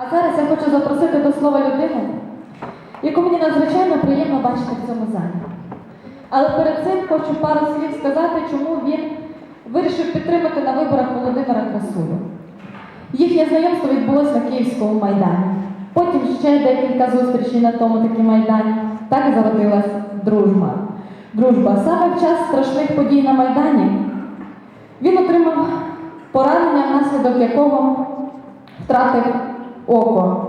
А зараз я хочу запросити до слова людину, яку мені надзвичайно приємно бачити в цьому залі. Але перед цим хочу пару слів сказати, чому він вирішив підтримати на виборах Володимира Красулю. Їхнє знайомство відбулося на Київському майдані. Потім ще декілька зустрічей на тому таки майдані. Так і зародилась дружба. Дружба. Саме в час страшних подій на Майдані він отримав поранення, внаслідок якого втратив око,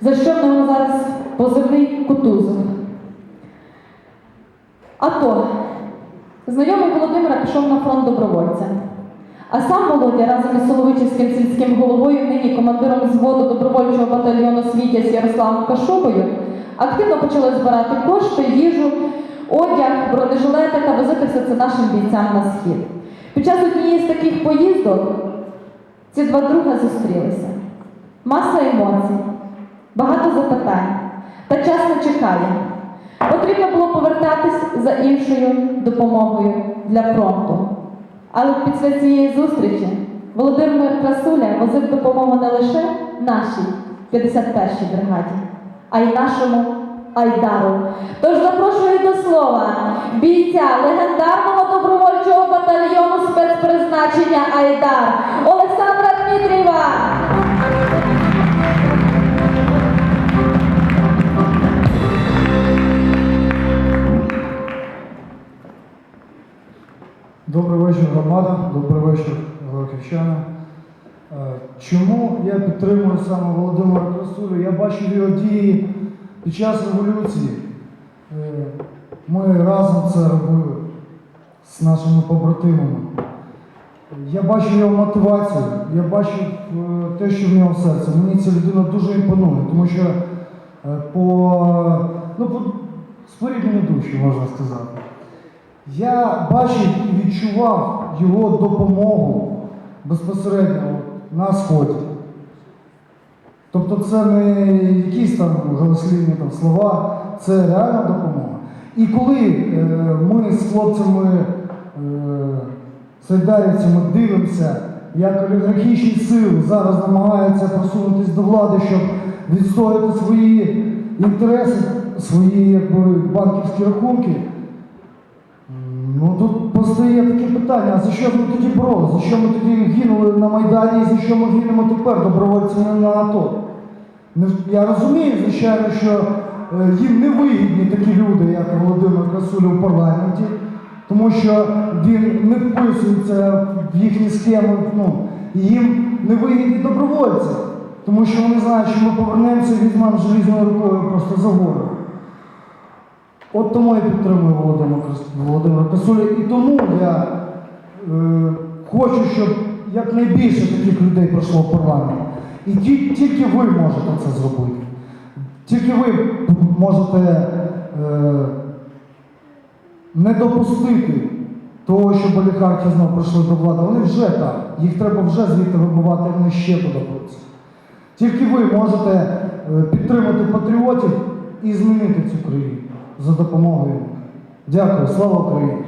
за що в нього зараз позивний кутузов. АТО. Знайомий Володимира пішов на фронт добровольцем. А сам Володя разом із Соловичівським сільським головою, нині командиром взводу добровольчого батальйону Світязь Ярославом Кашубою, активно почали збирати кошти, їжу, одяг, бронежилети та возити все це нашим бійцям на схід. Під час однієї з таких поїздок ці два друга зустрілися. Маса емоцій, багато запитань, та час не чекає. Потрібно було повертатись за іншою допомогою для фронту. Але після цієї зустрічі Володимир Красуля возив допомогу не лише нашій 51-й бригаді, а й нашому Айдару. Тож запрошую до слова бійця легендарного добровольчого батальйону спецпризначення Айдар Добрий вечір, громада, добрий вечір, Горківщани. Е, Чому я підтримую саме Володимира Красулю? Я бачив його дії під час революції. Е, Ми разом це робили з нашими побратимами. Я бачив його мотивацію, я бачив е, те, що в нього в серці. Мені ця людина дуже імпонує, тому що по, ну, по спорідненню душі, можна сказати. Я бачив і відчував його допомогу безпосередньо на сході. Тобто це не якісь там голослівні там слова, це реальна допомога. І коли е, ми з хлопцями е, сайдарівцями дивимося, як олігархічні сили зараз намагаються просунутися до влади, щоб відстояти свої інтереси, свої якби, банківські рахунки. Ну тут постає таке питання, а за що ми тоді боролися? За що ми тоді гинули на Майдані і за що ми гинемо тепер добровольцями на АТО? Я розумію, звичайно, що е, їм не вигідні такі люди, як Володимир Красуля в парламенті, тому що він не вписується в їхні схеми, ну, їм не вигідні добровольці, тому що вони знають, що ми повернемося і візьмемо желізною рукою просто за гору. От тому я підтримую Володимира, Володимира Косуля. І тому я е, хочу, щоб якнайбільше таких людей пройшло в парламент. І ті- тільки ви можете це зробити. Тільки ви можете е, не допустити того, щоб олігархи знову прийшли до влади. Вони вже там. Їх треба вже звідти вибивати, вони ще туди пруть. Тільки ви можете е, підтримати патріотів і змінити цю країну за допомогою. Дякую, слава Україні!